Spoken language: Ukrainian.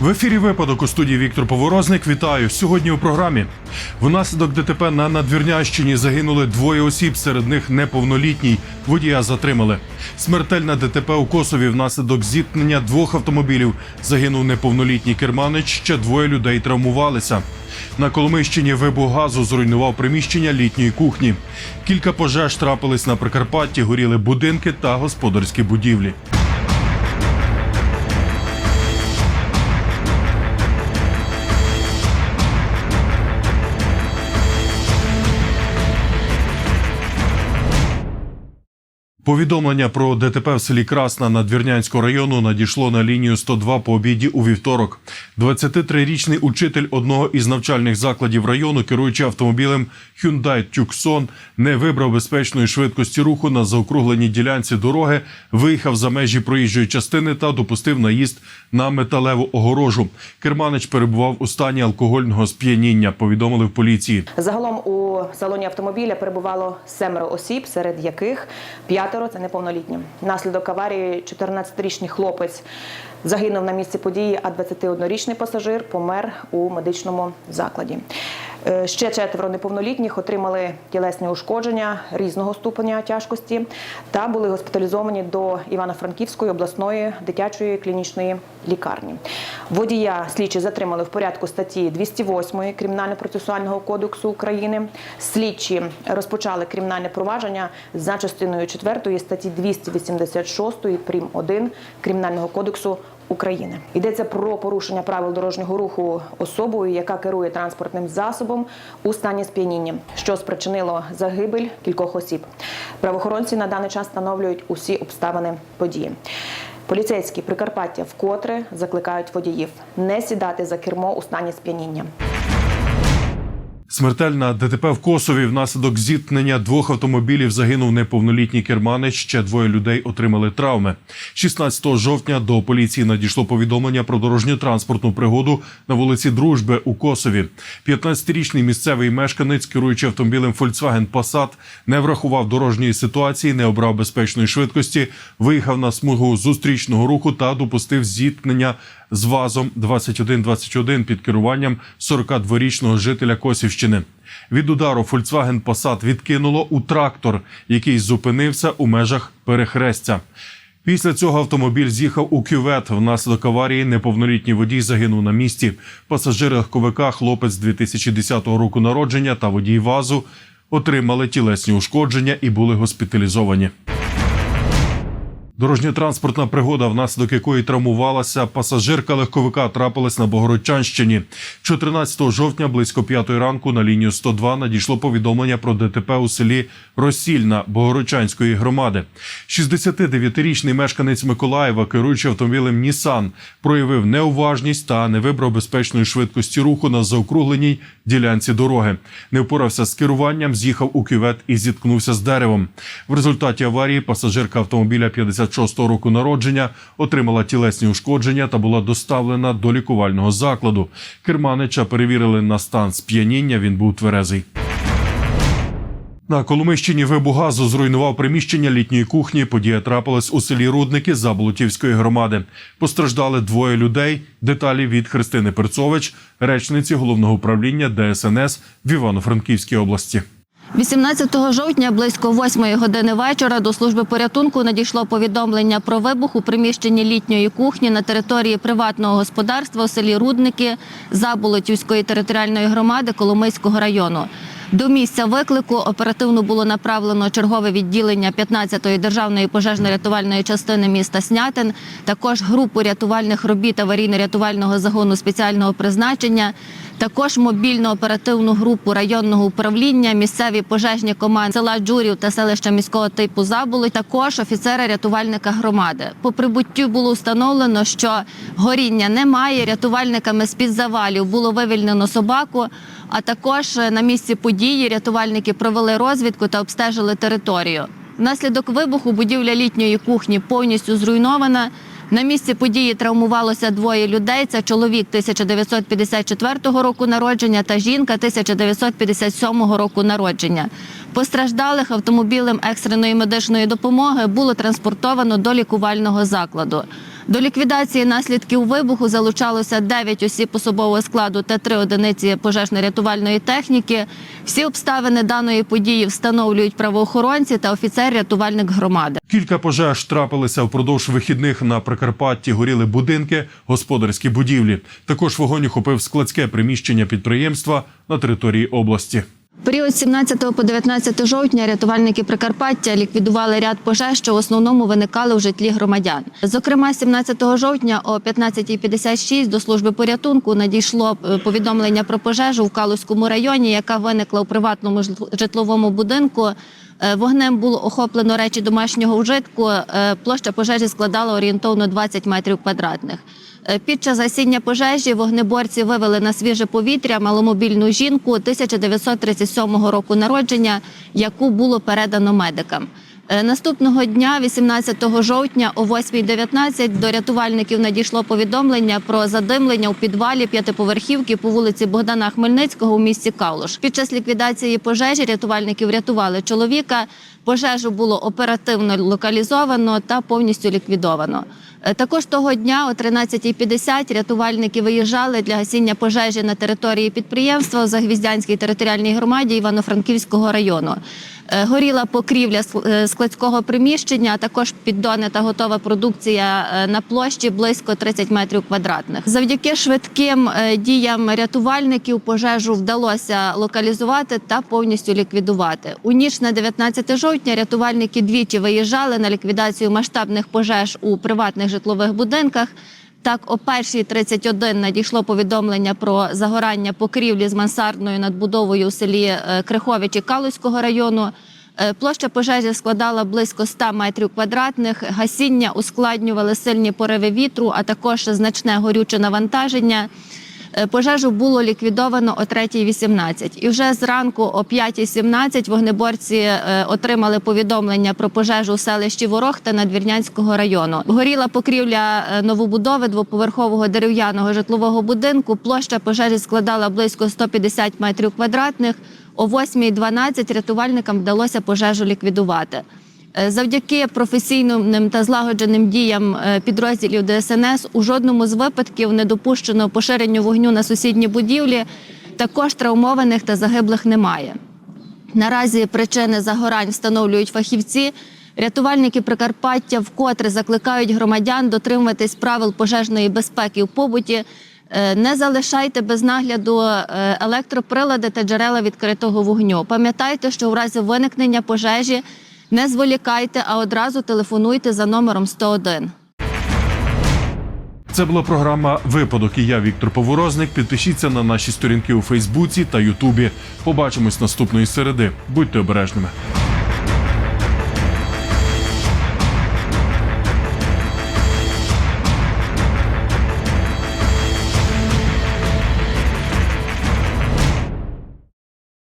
В ефірі випадок у студії Віктор Поворозник. Вітаю сьогодні у програмі. Внаслідок ДТП на Надвірнящині загинули двоє осіб, серед них неповнолітній. Водія затримали. Смертельне ДТП у Косові внаслідок зіткнення двох автомобілів. Загинув неповнолітній керманич. Ще двоє людей травмувалися. На Коломийщині вибух газу зруйнував приміщення літньої кухні. Кілька пожеж трапились на Прикарпатті, горіли будинки та господарські будівлі. Повідомлення про ДТП в селі Красна Надвірнянського району надійшло на лінію 102 по обіді у вівторок. 23-річний учитель одного із навчальних закладів району, керуючи автомобілем Hyundai Tucson, не вибрав безпечної швидкості руху на заокругленій ділянці дороги, виїхав за межі проїжджої частини та допустив наїзд на металеву огорожу. Керманич перебував у стані алкогольного сп'яніння. Повідомили в поліції. Загалом у салоні автомобіля перебувало семеро осіб, серед яких п'ятеро це неповнолітні. Внаслідок аварії 14-річний хлопець загинув на місці події, а 21-річний пасажир помер у медичному закладі. Е, Ще четверо неповнолітніх отримали тілесні ушкодження різного ступеня тяжкості та були госпіталізовані до Івано-Франківської обласної дитячої клінічної лікарні. Водія слідчі затримали в порядку статті 208 Кримінально-процесуального кодексу України. Слідчі розпочали кримінальне провадження за частиною 4 статті 286 прим. 1 Кримінального кодексу України. Йдеться про порушення правил дорожнього руху особою, яка керує транспортним засобом у стані сп'яніння, що спричинило загибель кількох осіб. Правоохоронці на даний час встановлюють усі обставини події. Поліцейські Прикарпаття вкотре закликають водіїв не сідати за кермо у стані сп'яніння. Смертельна ДТП в Косові внаслідок зіткнення двох автомобілів загинув неповнолітній керманич. Ще двоє людей отримали травми. 16 жовтня до поліції надійшло повідомлення про дорожньо-транспортну пригоду на вулиці Дружби у Косові. 15-річний місцевий мешканець, керуючи автомобілем Volkswagen Passat, не врахував дорожньої ситуації, не обрав безпечної швидкості, виїхав на смугу зустрічного руху та допустив зіткнення з ВАЗом 2121 під керуванням 42-річного жителя Косівщини. Від удару Volkswagen Passat відкинуло у трактор, який зупинився у межах перехрестя. Після цього автомобіль з'їхав у кювет. Внаслідок аварії неповнолітній водій загинув на місці. Пасажири легковика, хлопець 2010 року народження та водій ВАЗу отримали тілесні ушкодження і були госпіталізовані. Дорожньо-транспортна пригода, внаслідок якої травмувалася пасажирка легковика, трапилась на Богородчанщині. 14 жовтня близько 5 ранку на лінію 102 надійшло повідомлення про ДТП у селі Росільна Богородчанської громади. 69-річний мешканець Миколаєва, керуючи автомобілем Нісан, проявив неуважність та не вибрав безпечної швидкості руху на заокругленій ділянці дороги. Не впорався з керуванням, з'їхав у кювет і зіткнувся з деревом. В результаті аварії пасажирка автомобіля 56-го року народження отримала тілесні ушкодження та була доставлена до лікувального закладу. Керманича перевірили на стан сп'яніння. Він був тверезий. На Коломищині вибух газу зруйнував приміщення літньої кухні. Подія трапилась у селі Рудники Заболотівської громади. Постраждали двоє людей. Деталі від Христини Перцович, речниці головного управління ДСНС в Івано-Франківській області. 18 жовтня близько 8 години вечора до служби порятунку надійшло повідомлення про вибух у приміщенні літньої кухні на території приватного господарства у селі Рудники Заболотівської територіальної громади Коломийського району. До місця виклику оперативно було направлено чергове відділення 15-ї державної пожежно-рятувальної частини міста Снятин, також групу рятувальних робіт аварійно-рятувального загону спеціального призначення, також мобільну оперативну групу районного управління, місцеві пожежні команди села Джурів та селища міського типу Заболоть, також офіцера рятувальника громади. По прибуттю було встановлено, що горіння немає. Рятувальниками з під завалів було вивільнено собаку. А також на місці події рятувальники провели розвідку та обстежили територію. Внаслідок вибуху будівля літньої кухні повністю зруйнована. На місці події травмувалося двоє людей. Це чоловік 1954 року народження та жінка 1957 року народження. Постраждалих автомобілем екстреної медичної допомоги було транспортовано до лікувального закладу. До ліквідації наслідків вибуху залучалося 9 осіб особового складу та 3 одиниці пожежно-рятувальної техніки. Всі обставини даної події встановлюють правоохоронці та офіцер-рятувальник громади. Кілька пожеж трапилися впродовж вихідних на Прикарпатті. Горіли будинки, господарські будівлі. Також вогонь охопив складське приміщення підприємства на території області. Період з 17 по 19 жовтня рятувальники Прикарпаття ліквідували ряд пожеж, що в основному виникали в житлі громадян. Зокрема, 17 жовтня о 15.56 до служби порятунку надійшло е, повідомлення про пожежу в Калузькому районі, яка виникла у приватному житловому будинку. Е, Вогнем було охоплено речі домашнього вжитку. Е, Площа пожежі складала орієнтовно 20 метрів квадратних. Е, Під час гасіння пожежі вогнеборці вивели на свіже повітря маломобільну жінку 1937 року народження, яку було передано медикам. Е, Наступного дня, 18 жовтня, о 8.19 до рятувальників надійшло повідомлення про задимлення у підвалі п'ятиповерхівки по вулиці Богдана Хмельницького у місті Калуш. Під час ліквідації пожежі рятувальники врятували чоловіка. Пожежу було оперативно локалізовано та повністю ліквідовано. Е, Також того дня о 13.50 рятувальники виїжджали для гасіння пожежі на території підприємства у Загвіздянській територіальній громаді Івано-Франківського району. Е, Горіла покрівля е, складського приміщення, а також піддони та готова продукція е, на площі близько 30 метрів квадратних. Завдяки швидким діям рятувальників пожежу вдалося локалізувати та повністю ліквідувати. У ніч на 19 жовтня рятувальники двічі виїжджали на ліквідацію масштабних пожеж у приватних житлових будинках. Так, о 1.31 надійшло повідомлення про загорання покрівлі з мансардною надбудовою у селі е, Криховичі Калузького району. Е, Площа пожежі складала близько 100 метрів квадратних. Гасіння ускладнювали сильні пориви вітру, а також значне горюче навантаження. Е, Пожежу було ліквідовано о 3.18. І вже зранку о 5.17 вогнеборці е, отримали повідомлення про пожежу у селищі Ворохта Надвірнянського району. Горіла покрівля е, новобудови двоповерхового дерев'яного житлового будинку. Площа пожежі складала близько 150 метрів квадратних. О 8.12 рятувальникам вдалося пожежу ліквідувати. Е, Завдяки професійним та злагодженим діям е, підрозділів ДСНС у жодному з випадків не допущено поширенню вогню на сусідні будівлі. Також травмованих та загиблих немає. Наразі причини загорань встановлюють фахівці. Рятувальники Прикарпаття вкотре закликають громадян дотримуватись правил пожежної безпеки в побуті. Е, Не залишайте без нагляду електроприлади та джерела відкритого вогню. Пам'ятайте, що у разі виникнення пожежі не зволікайте, а одразу телефонуйте за номером 101. Це була програма Випадок. І я Віктор Поворозник. Підпишіться на наші сторінки у Фейсбуці та Ютубі. Побачимось наступної середи. Будьте обережними.